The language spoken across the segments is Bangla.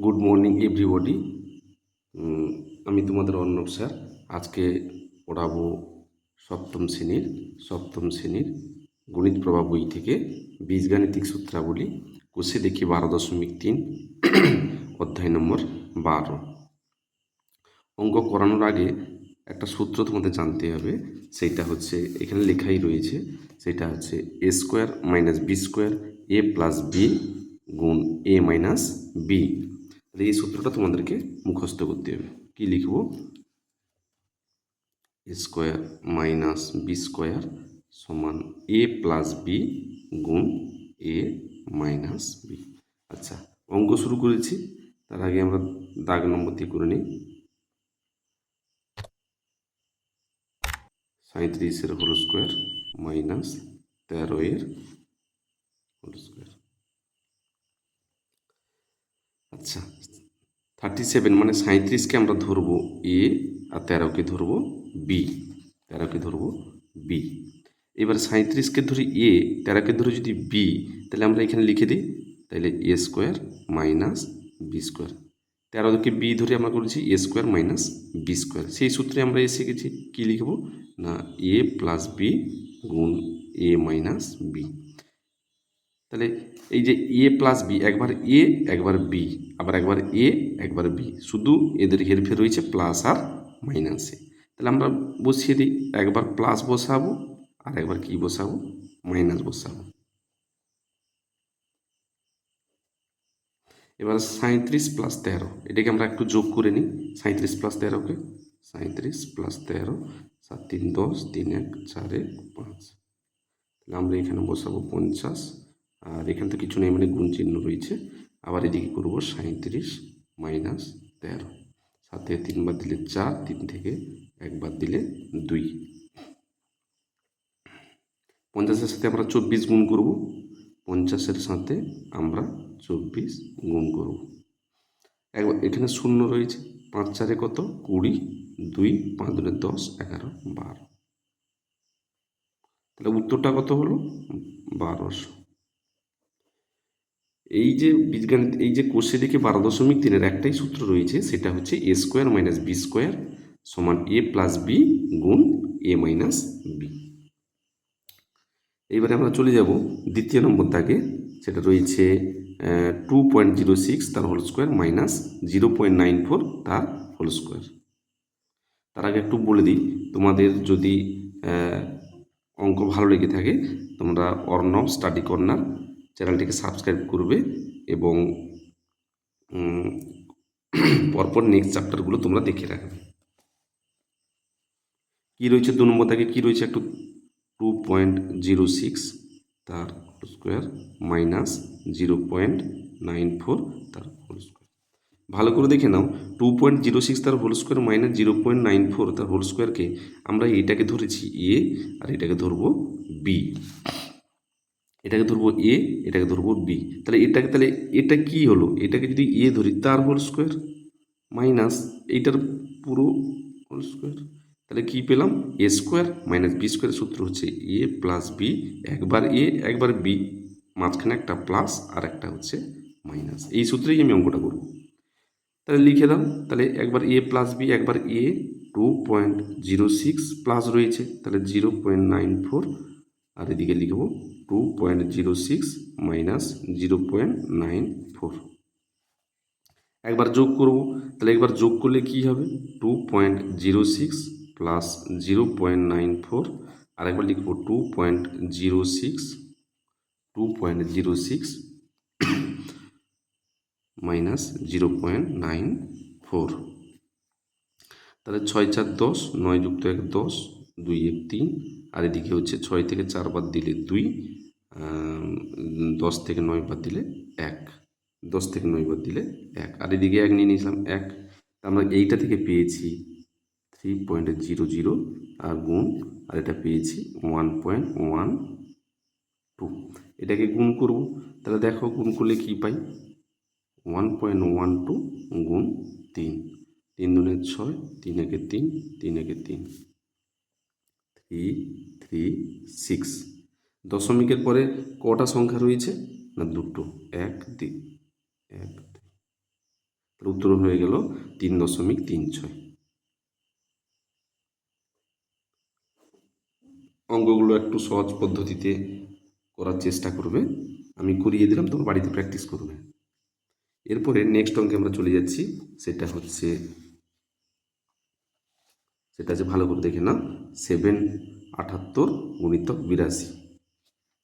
গুড মর্নিং এভরিবডি আমি তোমাদের অর্ণব স্যার। আজকে পড়াবো সপ্তম শ্রেণির সপ্তম শ্রেণির গণিত প্রভা বই থেকে বীজগাণিতিক সূত্রাবলী, কোষে দেখি বারো দশমিক তিন, অধ্যায় নম্বর বারো। অঙ্ক করানোর আগে একটা সূত্র তোমাদের জানতে হবে, সেইটা হচ্ছে এখানে লেখাই রয়েছে সেটা হচ্ছে A square minus B square, A plus B গুণ এ মাইনাস বি। তাহলে এই সূত্রটা তোমাদেরকে মুখস্থ করতে হবে। কি লিখব? A square minus B square সমান এ প্লাস বি গুণ এ মাইনাস বি। আচ্ছা অঙ্ক শুরু করেছি। তার আগে আমরা দাগ নম্বর দিয়ে করে নিই। সাঁত্রিশের হোল স্কোয়ার মাইনাস তেরো এর হোল স্কোয়ার। আচ্ছা থার্টি সেভেন মানে সাঁত্রিশকে আমরা ধরবো এ আর তেরোকে ধরবো বি তেরোকে ধরবো বি এবার সাঁত্রিশকে ধরি এ তেরোকে ধরে যদি বি তাহলে আমরা এখানে লিখে দিই, তাহলে A square minus B square তেরোকে B ধরে আমরা করেছি A square minus B square সেই সূত্রে আমরা এসে গেছি কী লিখব? না এ প্লাস বি গুণ এ মাইনাস বি তাহলে এই যে এ প্লাস বি একবার এ একবার বি আবার একবার এ একবার বি শুধু এদের হেরফের রয়েছে প্লাস আর মাইনাসে তাহলে আমরা বসিয়ে দিই, একবার প্লাস বসাবো আর একবার কি বসাবো? মাইনাস বসাবো। এবার সাঁত্রিশ প্লাস তেরো, এটাকে আমরা একটু যোগ করে নিই। সাঁত্রিশ প্লাস তেরোকে সাঁত্রিশ প্লাস তেরো, সাত, তিন, দশ, তিন, এক, চার, এক, পাঁচ। তাহলে আমরা এখানে বসাবো পঞ্চাশ আর এখানে তো কিছু নেই মানে গুণ চিহ্ন রয়েছে। আবার এদিকে করব সাঁত্রিশ মাইনাস তেরো। সাথে তিনবার দিলে চার, তিন থেকে একবার দিলে দুই। পঞ্চাশের সাথে আমরা চব্বিশ গুণ করব। পঞ্চাশের সাথে আমরা চব্বিশ গুণ করব। একবার এখানে শূন্য রয়েছে। পাঁচ চারে কত? কুড়ি, দুই, পাঁচ দুনে দশ, এগারো, বারো। তাহলে উত্তরটা কত হলো? বারোশো। এই যে বীজগণিত এই যে কোষে দেখে বারো দশমিক তিনের একটাই সূত্র রয়েছে, সেটা হচ্ছে A square minus B square সমান এ প্লাস বি গুণ এ মাইনাস বি। এইবারে আমরা চলে যাব দ্বিতীয় নম্বর দাগে, সেটা রয়েছে টু পয়েন্ট জিরো সিক্স তার whole square minus zero point nine four তার হোল স্কোয়ার তার আগে একটু বলে দিই, তোমাদের যদি অঙ্ক ভালো লেগে থাকে, তোমরা অর্ণব স্টাডি কর্নার চ্যানেলটিকে সাবস্ক্রাইব করবে এবং পরপর নেক্সট চ্যাপ্টারগুলো তোমরা দেখে রাখবে। কী রয়েছে দু নম্বর থেকে? কী রয়েছে একটু টু পয়েন্ট জিরো সিক্স তার square minus zero point nine four তার হোল স্কোয়ার ভালো করে দেখে নাও টু পয়েন্ট জিরো সিক্স তার whole square minus zero point nine four তার হোল স্কোয়ারকে আমরা এটাকে ধরেছি এ আর এটাকে ধরবো বি এটাকে ধরবো এ এটাকে ধরবো বি তাহলে এটাকে, তাহলে এটা কি হলো? এটাকে যদি এ ধরি, তার হোল স্কোয়ার মাইনাস এইটার পুরো হোল স্কোয়ার তাহলে কি পেলাম? এ স্কোয়ার মাইনাস বি স্কোয়ারের সূত্র হচ্ছে এ প্লাস বি একবার এ একবার বি মাঝখানে একটা প্লাস আর একটা হচ্ছে মাইনাস এই সূত্রেই আমি অঙ্কটা করব। তাহলে লিখে দাও, তাহলে একবার এ প্লাস বি একবার A two point zero six plus রয়েছে। তাহলে জিরো পয়েন্ট নাইন ফোর আর এদিকে লিখব two point zero six minus zero point nine four একবার যোগ করব, তাহলে একবার যোগ করলে কি হবে? Two point zero six plus zero point nine four আর একবার লিখব two point zero six two point zero six minus zero point nine four তাহলে ছয় চার দশ, নয় যুক্ত এক দশ, দুই এক তিন আর এদিকে হচ্ছে ছয় থেকে চার বার দিলে দুই দশ থেকে নয় বার দিলে এক, দশ থেকে নয় বার দিলে এক। আর এদিকে এক নিয়ে নিয়েছিলাম এক আমরা এইটা থেকে পেয়েছি থ্রি পয়েন্ট জিরো জিরো আর গুণ, আর এটা পেয়েছি ওয়ান পয়েন্ট ওয়ান টু এটাকে গুণ করব, তাহলে দেখো গুণ করলে কী পাই? ওয়ান পয়েন্ট ওয়ান টু গুণ তিন। তিন দুনের ছয়, তিন একে তিন তিন একে তিন। Three three six. দশমিকের পরে কটা সংখ্যা রয়েছে? না, দুটো। এক, দুই। এক তাহলে উত্তর হয়ে গেল তিন দশমিক তিন ছয়। অঙ্কগুলো একটু সহজ পদ্ধতিতে করার চেষ্টা করবে। আমি করিয়ে দিলাম, তোমরা বাড়িতে প্র্যাকটিস করবে। এরপরে নেক্সট অঙ্কে আমরা চলে যাচ্ছি। সেটা হচ্ছে সেটা হচ্ছে ভালো করে দেখে না সেভেন আটাত্তর গুণিতক বিরাশি।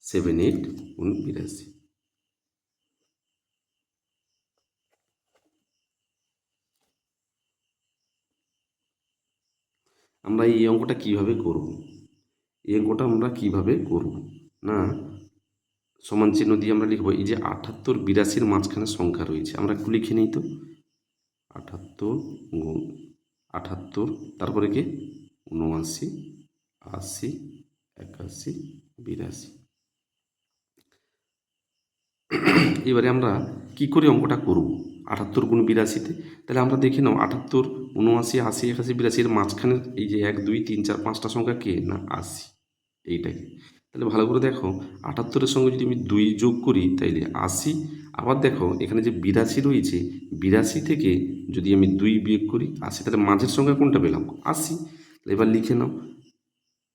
সেভেন এইট গুণ বিরাশি। আমরা এই অঙ্কটা কীভাবে করব? এই অঙ্কটা আমরা কীভাবে করব? না, সমান চিহ্ন দিয়ে আমরা লিখব, এই যে আটাত্তর বিরাশির মাঝখানে সংখ্যা রয়েছে, আমরা একটু লিখে নিই তো? আটাত্তর গুণ আটাত্তর, তারপরে কি? উনআশি, আশি, একাশি, বিরাশি। এবারে আমরা কি করে অঙ্কটা করব? আটাত্তর গুণ বিরাশিতে, তাহলে আমরা দেখে নাও, আটাত্তর, উনআশি, আশি, একাশি, বিরাশি, এর মাঝখানে এই যে এক, দুই, তিন, চার, পাঁচটা সংখ্যা কে? না, আশি। এইটাকে তাহলে ভালো করে দেখো, আটাত্তরের সঙ্গে যদি আমি দুই যোগ করি, তাইলে আশি আবার দেখো, এখানে যে বিরাশি রয়েছে, বিরাশি থেকে যদি আমি দুই বিয়োগ করি, আশি, তাহলে মাঝের সংখ্যা কোনটা পেলাম? আশি। তাহলে এবার লিখে নাও।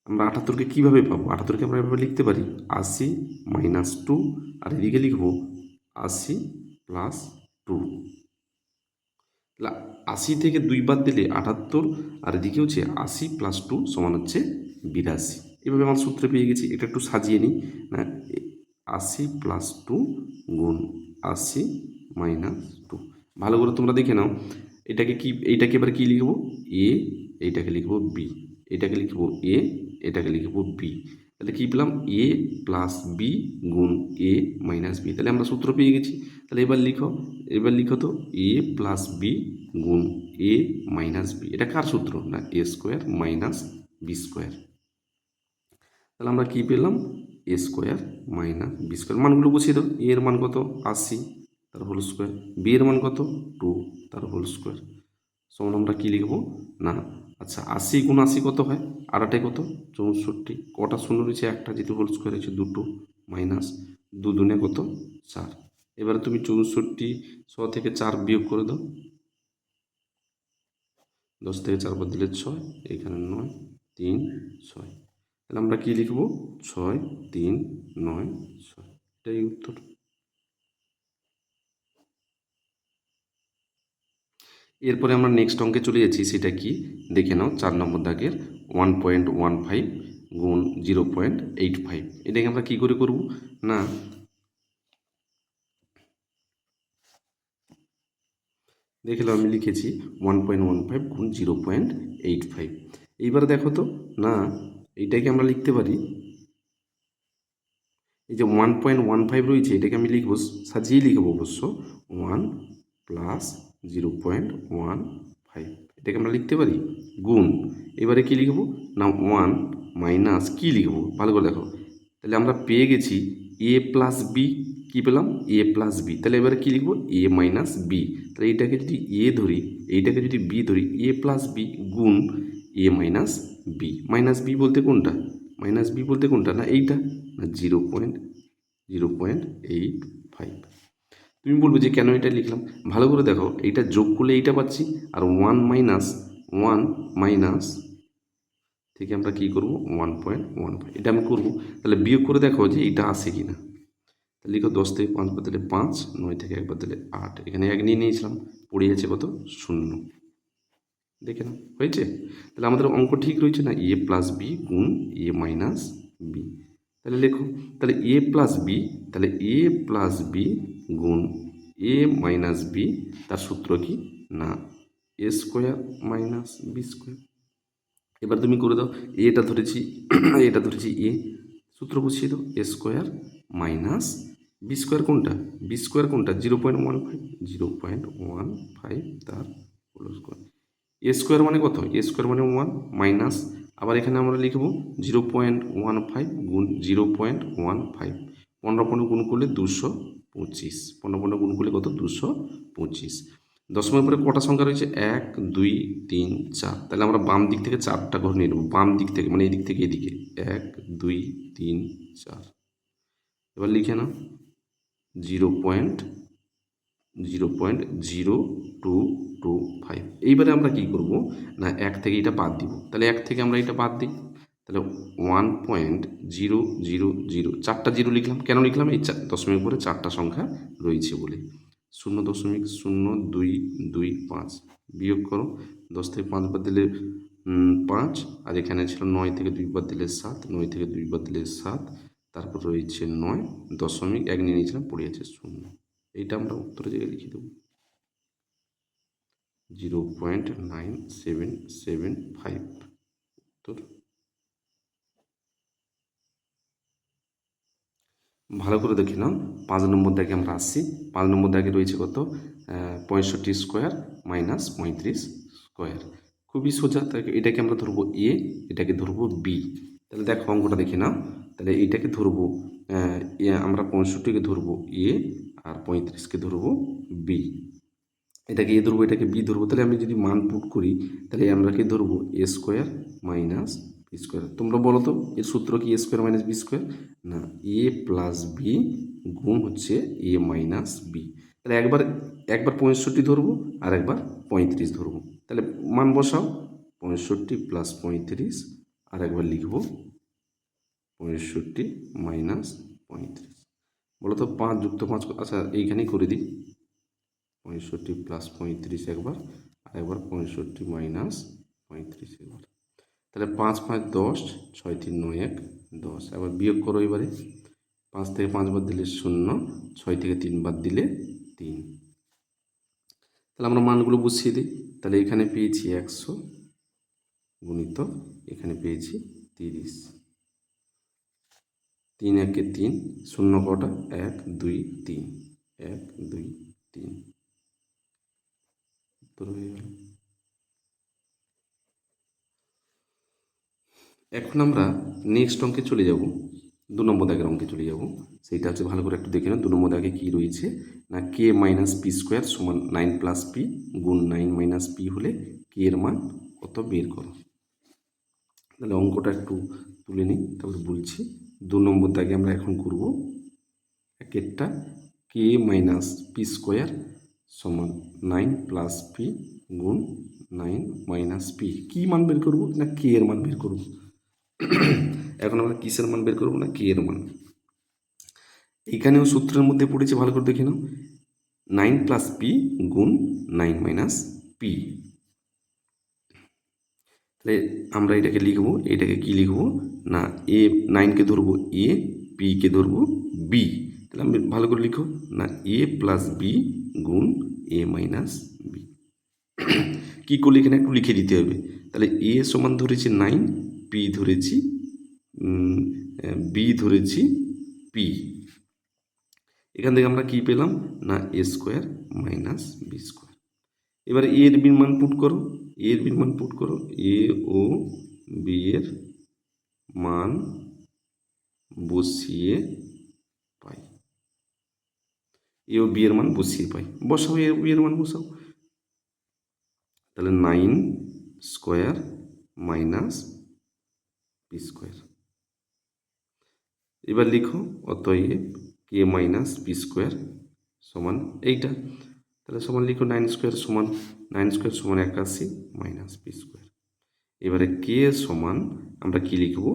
আমরা আটাত্তরকে কীভাবে পাবো? আটাত্তরকে আমরা এভাবে লিখতে পারি। আশি মাইনাস টু, আর এদিকে লিখব আশি প্লাস টু। তাহলে আশি থেকে দুই বাদ দিলে আটাত্তর, আর এদিকে হচ্ছে আশি প্লাস টু সমান হচ্ছে বিরাশি। এভাবে আমার সূত্রে পেয়ে গেছি। এটা একটু সাজিয়ে নিই। না আশি প্লাস টু গুণ আশি মাইনাস টু। ভালো করে তোমরা দেখে নাও, এটাকে কি, এইটাকে এবার কী লিখব? এ, এইটাকে লিখব বি। এটাকে লিখব এ, এটাকে লিখব বি। তাহলে কী পেলাম? এ প্লাস বি গুণ এ মাইনাস বি। তাহলে আমরা সূত্র পেয়ে গেছি। তাহলে এবার লিখো এবার লিখো তো এ প্লাস বি গুণ এ মাইনাস বি। এটা কার সূত্র? না, A square minus B square. তাহলে আমরা কী পেলাম? A square minus B square মানগুলো বসিয়ে দাও। এর মান কত? আশি, তার হোল স্কোয়ার বি এর মান কত? টু তার হোল স্কোয়ার সমান আমরা কী লিখব? না। আচ্ছা আশি গুণ আশি কত হয়? আড়াটাই কত? চৌষট্টি। কটা শূন্য রয়েছে? একটা, যেহেতু হোল স্কোয়ার হয়েছে দুটো। মাইনাস দু দুনে কত? চার। এবারে তুমি চৌষট্টি ছ থেকে চার বিয়োগ করে দাও। দশ থেকে চার বাদ দিলে ছয়, এখানে নয়, তিন, ছয়। তাহলে আমরা কী লিখব? ছয়, তিন, নয়, ছয়। এটাই উত্তর। এরপরে আমরা নেক্সট অঙ্কে চলে যাচ্ছি, সেটা কি? দেখে নাও, চার নম্বর দাগের ওয়ান পয়েন্ট ওয়ান ফাইভ গুণ জিরো পয়েন্ট এইট ফাইভ এটাকে আমরা কী করে করব? না। দেখলাম আমি লিখেছি ওয়ান পয়েন্ট ওয়ান ফাইভ গুণ জিরো পয়েন্ট এইট ফাইভ এইবার দেখো তো, না। এইটাকে আমরা লিখতে পারি, এই যে ওয়ান পয়েন্ট ওয়ান ফাইভ রয়েছে, এটাকে আমি লিখব, সাজিয়ে লিখব অবশ্য one plus zero point one five এটাকে আমরা লিখতে পারি, গুণ। এবারে কি লিখব? না ওয়ান মাইনাস কী লিখব? ভালো করে দেখো। তাহলে আমরা পেয়ে গেছি এ প্লাস বি কী পেলাম? এ প্লাস বি তাহলে এবারে কী লিখব? এ মাইনাস বি তাহলে এইটাকে যদি এ ধরি, এইটাকে যদি বি ধরি এ প্লাস বি গুণ A minus B minus B বলতে কোনটা? মাইনাস বি বলতে কোনটা? না, এইটা? না zero point zero point eight five তুমি বলবে যে কেন এটা লিখলাম? ভালো করে দেখো, এইটা যোগ করলে এইটা পাচ্ছি, আর ওয়ান মাইনাস ওয়ান মাইনাস থেকে আমরা কী করব? ওয়ান পয়েন্ট ওয়ান ফাইভ এটা আমি করব। তাহলে বিয়োগ করে দেখো যে এইটা আসে কি না তাহলে লিখো দশ থেকে পাঁচ দিলে পাঁচ, নয় থেকে একবার দিলে আট। এখানে এক নিয়ে নিয়েছিলাম, পড়ে আছে কত? শূন্য। দেখে নাও, হয়েছে? তাহলে আমাদের অঙ্ক ঠিক রয়েছে না? এ প্লাস বি গুণ এ মাইনাস বি তাহলে লেখো, তাহলে এ প্লাস বি তাহলে এ প্লাস বি গুণ এ মাইনাস বি তার সূত্র কি? না A square minus B square এবার তুমি করে দাও এটা ধরেছি এটা ধরেছি এ সূত্র বসিয়ে দাও A square minus B square কোনটা? বি স্কোয়ার কোনটা? Zero point one five zero point one five তার হোল স্কোয়ার এ স্কোয়ার মানে কত? এ স্কোয়ার মানে ওয়ান মাইনাস আবার এখানে আমরা লিখব জিরো পয়েন্ট ওয়ান ফাইভ গুণ জিরো পয়েন্ট ওয়ান ফাইভ পনেরো পনেরো গুণ করলে দুশো পঁচিশ। পনেরো পনেরো গুণ করলে কত? দুশো পঁচিশ। দশমের পরে কটা সংখ্যা রয়েছে? এক, দুই, তিন, চার। তাহলে আমরা বাম দিক থেকে চারটা ঘর নিয়ে নেব। বাম দিক থেকে মানে এদিক থেকে এদিকে। এক, দুই, তিন, চার। এবার লিখে না zero point zero point zero two two five. এইবারে আমরা কি করব? না, এক থেকে এটা বাদ দিব। তাহলে এক থেকে আমরা এটা বাদ দিই। তাহলে one point zero zero zero. চারটা জিরো লিখলাম। কেন লিখলাম? এই চার দশমিক পরে চারটা সংখ্যা রয়েছে বলে। শূন্য দশমিক শূন্য দুই দুই পাঁচ। বিয়োগ করো। দশ থেকে পাঁচ বাদ দিলে পাঁচ। আর এখানে ছিল নয় থেকে দুই বাদ দিলে সাত। নয় থেকে দুই বাদ দিলে সাত। তারপর রয়েছে নয় দশমিক। এক নিয়ে নিয়েছিলাম, পড়ে আছে শূন্য। এইটা আমরা উত্তরের জায়গায় লিখে দেবো। Zero point nine seven seven five উত্তর। ভালো করে দেখে নাও, পাঁচ নম্বর দাগে আমরা আসছি। পাঁচ নম্বর দাগে রয়েছে কত? পঁয়ষট্টি স্কোয়ার মাইনাস পঁয়ত্রিশ স্কোয়ার। খুবই সোজা তাকে এটাকে আমরা ধরবো এ, এটাকে ধরবো বি। তাহলে দেখো অঙ্কটা দেখে নাও, তাহলে এটাকে ধরবো আমরা পঁয়ষট্টিকে ধরবো এ আর পঁয়ত্রিশকে ধরবো বি এটাকে এ ধরবো, এটাকে বি ধরবো। তাহলে আমি যদি মান পুট করি, তাহলে আমরা কি ধরবো? A square minus B square তোমরা বলো তো, এর সূত্র কি A square minus B square না এ প্লাস বি গুণ হচ্ছে এ মাইনাস বি তাহলে একবার একবার পঁয়ষট্টি ধরবো, আর একবার পঁয়ত্রিশ ধরবো। তাহলে মান বসাও, পঁয়ষট্টি প্লাস পঁয়ত্রিশ, আর একবার লিখব, পঁয়ষট্টি মাইনাস পঁয়ত্রিশ। বলো তো, পাঁচ যুক্ত পাঁচ আচ্ছা এইখানেই করে দিই। পঁয়ষট্টি প্লাস পঁয়ত্রিশ একবার, আর একবার পঁয়ষট্টি মাইনাস পঁয়ত্রিশ একবার। তাহলে পাঁচ পাঁচ দশ, ছয় তিন নয় এক, দশ। এবার বিয়োগ করো এবারে। পাঁচ থেকে পাঁচ বাদ দিলে শূন্য, ছয় থেকে তিন বাদ দিলে তিন। তাহলে আমরা মানগুলো বুঝিয়ে দিই। তাহলে এখানে পেয়েছি একশো গুণিত, এখানে পেয়েছি তিরিশ। তিন একে তিন, শূন্য কটা? এক, দুই, তিন। এক, দুই, তিন। হয়ে গেল। এখন আমরা নেক্সট অঙ্কে চলে যাব। দু নম্বর দাগের অঙ্কে চলে যাব। সেইটা হচ্ছে ভালো করে একটু দেখে নাও, দু নম্বর দাগে কী রয়েছে? না কে মাইনাস পি স্কোয়ার সমান নাইন প্লাস পি গুণ নাইন মাইনাস পি হলে কে এর মান কত? বের করো। তাহলে অঙ্কটা একটু তুলে নিই, তারপর বলছি। দু নম্বর দাগে আমরা এখন করব একেরটা কে মাইনাস পি স্কোয়ার সমান নাইন প্লাস পি গুণ নাইন মাইনাস পি কী মান বের করব? না কে এর মান বের করব? এখন আমরা কিসের মান বের করব? না কে এর মান। এখানেও সূত্রের মধ্যে পড়েছে, ভালো করে দেখে নাও। নাইন প্লাস পি গুণ নাইন মাইনাস পি তাহলে আমরা এটাকে লিখব, এটাকে কি লিখব? না, এ নাইনকে ধরবো, এ পিকে ধরবো বি তাহলে আমি ভালো করে লিখো। না এ প্লাস বি গুণ এ মাইনাস বি কী করলে এখানে একটু লিখে দিতে হবে? তাহলে এ সমান ধরেছি নাইন পি ধরেছি বি ধরেছি পি এখান থেকে আমরা কি পেলাম? না A square minus B square এবার এ এর বির মান পুট করো, এ এর বির মান পুট করো, এ, ও, বি এর মান বসিয়ে পাই। এ ও বি এর মান বসিয়ে পাই। বসাও এ বি এর মান বসাও। তাহলে nine square minus P square. এবার লিখো, অতএব কে মাইনাস পি স্কোয়ার সমান এইটা। তাহলে সমান লিখো নাইন স্কোয়ার সমান নাইন স্কোয়ার সমান একাশি মাইনাস পি স্কোয়ার এবারে কে সমান আমরা কি লিখব?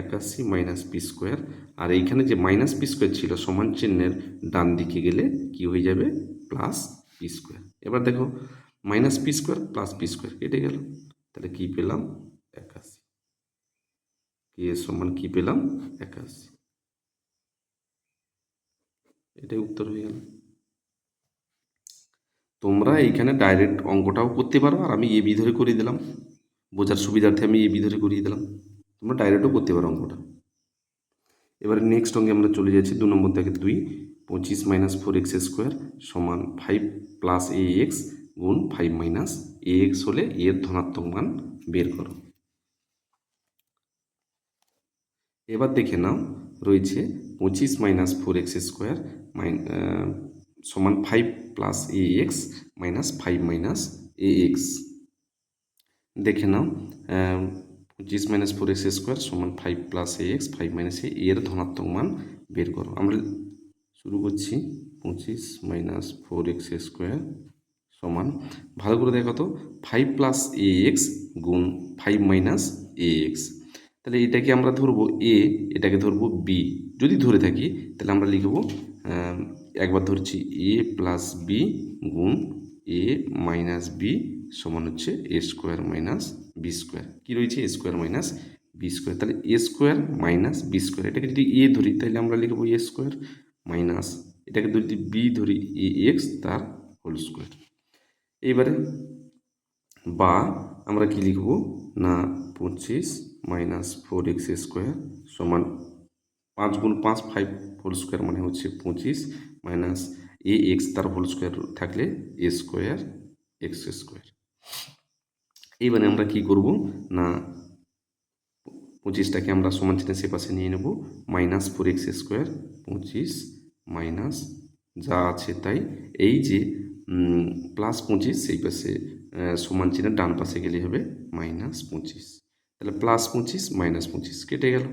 একাশি মাইনাস পি স্কোয়ার আর এইখানে যে মাইনাস পি স্কোয়ার ছিল, সমান চিহ্নের ডান দিকে গেলে কি হয়ে যাবে? প্লাস পি স্কোয়ার এবার দেখো minus P square plus P square কেটে গেল। তাহলে কি পেলাম? একাশি। কে সমান কি পেলাম? একাশি। এটাই উত্তর হয়ে গেল। তোমরা এইখানে ডাইরেক্ট অঙ্কটাও করতে পারো, আর আমি এ বি ধরে করিয়ে দিলাম। বোঝার সুবিধার্থে আমি এ বি ধরে করিয়ে দিলাম। তোমরা ডাইরেক্টও করতে পারো অঙ্কটা। এবারে নেক্সট অঙ্কে আমরা চলে যাচ্ছি দু নম্বর থেকে দুই, পঁচিশ মাইনাস ফোর এক্স স্কোয়ার সমান ফাইভ প্লাস এ এক্স গুণ ফাইভ মাইনাস এ এক্স হলে এর ধনাত্মক মান বের করো। এবার দেখে নাও, রয়েছে পঁচিশ minus four X square mine সমান five plus A X minus five minus A X দেখে নাও পঁচিশ মাইনাস ফোর এক্স স্কোয়ার সমান five plus A X five minus A এর ধনাত্মক মান বের করো। আমরা শুরু করছি, পঁচিশ মাইনাস ফোর এক্স স্কোয়ার সমান, ভালো করে দেখো তো ফাইভ প্লাস এ এক্স গুণ ফাইভ মাইনাস এ এক্স তাহলে এটাকে আমরা ধরবো এ এটাকে ধরবো বি যদি ধরে থাকি, তাহলে আমরা লিখব একবার ধরছি এ প্লাস বি গুণ এ মাইনাস বি সমান হচ্ছে A square minus B square কী রয়েছে A square minus B square তাহলে A square minus B square এটাকে যদি এ ধরি, তাহলে আমরা লিখব এ স্কোয়ার মাইনাস এটাকে যদি বি ধরি এ এক্স তার হোল স্কোয়ার এইবারে বা আমরা কি লিখব? না, পঁচিশ মাইনাস ফোর এক্স স্কোয়ার সমান পাঁচ গুণ পাঁচ ফাইভ হোল স্কোয়ার মানে হচ্ছে পঁচিশ মাইনাস এ এক্স তার হোল স্কোয়ার থাকলে এ স্কোয়ার এক্স স্কোয়ার এইবারে আমরা কি করব? না, পঁচিশটাকে আমরা সমান চিহ্নে সে পাশে নিয়ে নেব। মাইনাস ফোর এক্স স্কোয়ার পঁচিশ মাইনাস যা আছে তাই। এই যে প্লাস পঁচিশ, সেই পাশে সমান চিহ্নে ডান পাশে গেলে হবে মাইনাস পঁচিশ। তাহলে প্লাস পঁচিশ মাইনাস পঁচিশ, কেটে গেল।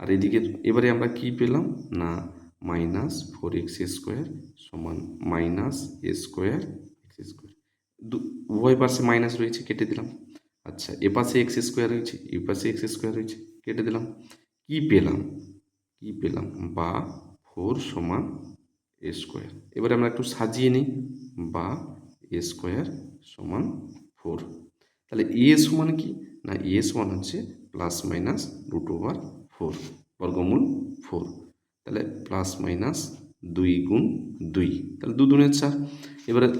আর এদিকে এবারে আমরা কি পেলাম? না মাইনাস ফোর এক্স স্কোয়ার সমান minus A square X square উভয় পাশে মাইনাস রয়েছে, কেটে দিলাম। আচ্ছা এ পাশে এক্স স্কোয়ার রয়েছে এ পাশে এক্স স্কোয়ার রয়েছে, কেটে দিলাম। কি পেলাম? কি পেলাম? বা ফোর সমান এ স্কোয়ার এবারে আমরা একটু সাজিয়ে নিই। বা এ স্কোয়ার সমান ফোর তাহলে এ সমান কি? না এ সমান হচ্ছে plus minus root over four বর্গমূল ফোর। তাহলে প্লাস মাইনাস দুই গুণ দুই। তাহলে দু দুনের চার। এবারে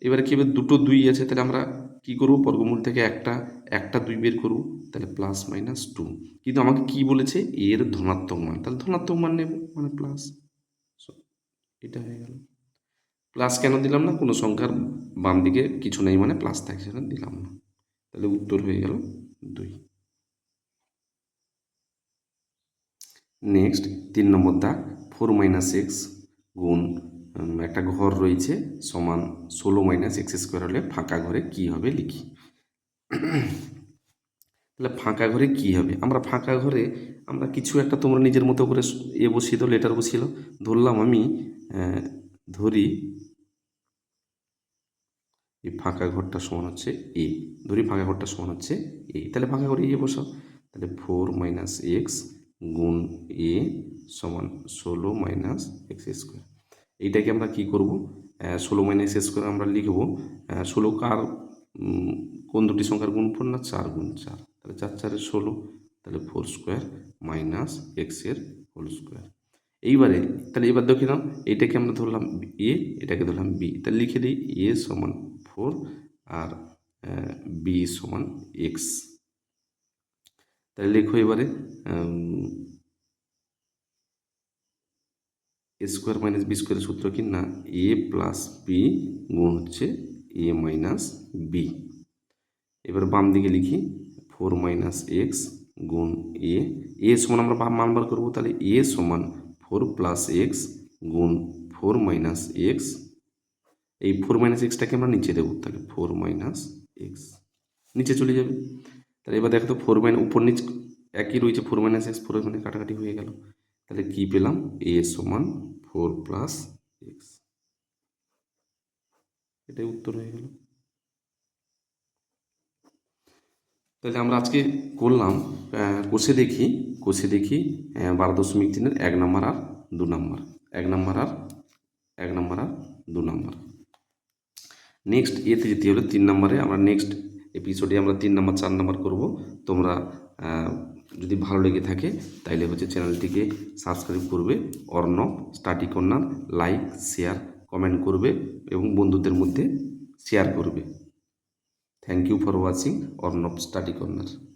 এবারে কী হবে দুটো দুই আছে, তাহলে আমরা কি করব? বর্গমূল থেকে একটা একটা দুই বের করব। তাহলে প্লাস মাইনাস টু। কিন্তু আমাকে কি বলেছে? এর ধনাত্মক মান। তাহলে ধনাত্মক মান নেব মানে প্লাস। এটা হয়ে গেল। প্লাস কেন দিলাম না? কোনো সংখ্যার বাম দিকে কিছু নেই মানে প্লাস থাকছে না দিলাম না। তাহলে উত্তর হয়ে গেল দুই। নেক্সট তিন নম্বর দাগ ফোর মাইনাস এক্স গুণ একটা ঘর রয়েছে, সমান ষোলো মাইনাস এক্স স্কোয়ার হলে ফাঁকা ঘরে কি হবে লিখি। তাহলে ফাঁকা ঘরে কি হবে? আমরা ফাঁকা ঘরে, আমরা কিছু একটা তোমরা নিজের মতো করে এ বসিয়ে দাও লেটার বসিয়ে দাও। ধরলাম আমি ধরি, এই ফাঁকা ঘরটা সমান হচ্ছে এ ধরি ফাঁকা ঘরটা সমান হচ্ছে এ তাহলে ফাঁকা ঘরে এ বসাও। তাহলে ফোর মাইনাস এক্স গুণ এ সমান ষোলো মাইনাস এক্স স্কোয়ার এইটাকে আমরা কি করব? ষোলো মাইনাস এক্স স্কোয়ার আমরা লিখব। ষোলো কার কোন দুটি সংখ্যার গুণফল না চার গুণ চার? তাহলে চার চারের ষোলো, তাহলে ফোর স্কোয়ার মাইনাস এক্সের হোল স্কোয়ার এইবারে, তাহলে এবার দেখে নাও, এইটাকে আমরা ধরলাম এ এটাকে ধরলাম বি তাহলে লিখে দিই এ সমান ফোর আর বি সমান এক্স তাহলে লেখো এবারে এ স্কোয়ার মাইনাস বি স্কোয়ারের সূত্র কি? না এ প্লাস বি গুণ হচ্ছে এ মাইনাস বি এবার বাম দিকে লিখি ফোর মাইনাস এক্স গুণ এ এ সমান আমরা বাম মান বার করব, তাহলে এ সমান ফোর প্লাস এক্স গুণ ফোর মাইনাস এক্স এই ফোর মাইনাস এক্সটাকে আমরা নিচে দেবো, তাহলে ফোর মাইনাস এক্স নিচে চলে যাবে। তাহলে এবার দেখো তো ফোর মাইন উপর নিচ একই রয়েছে ফোর মাইনাস এক্স ফোর মানে কাটাকাটি হয়ে গেল। তাহলে কি পেলাম? এ সমান ফোর প্লাস এক্স এটাই উত্তর হয়ে গেল। তাহলে আমরা আজকে করলাম কোষে দেখি কোষে দেখি বারো দশমিক তিনের এক নম্বর আর দু নম্বর। এক নম্বর আর, এক নম্বর আর দু নম্বর। নেক্সট এতে যেতে হলে তিন নম্বরে আমরা নেক্সট এপিসোডে আমরা তিন নম্বর, চার নম্বর করব। তোমরা যদি ভালো লেগে থাকে, তাইলে হচ্ছে চ্যানেলটিকে সাবস্ক্রাইব করবে। Arnab study corner, like, share, comment করবে এবং বন্ধুদের মধ্যে শেয়ার করবে। Thank you for watching Arnab study corner.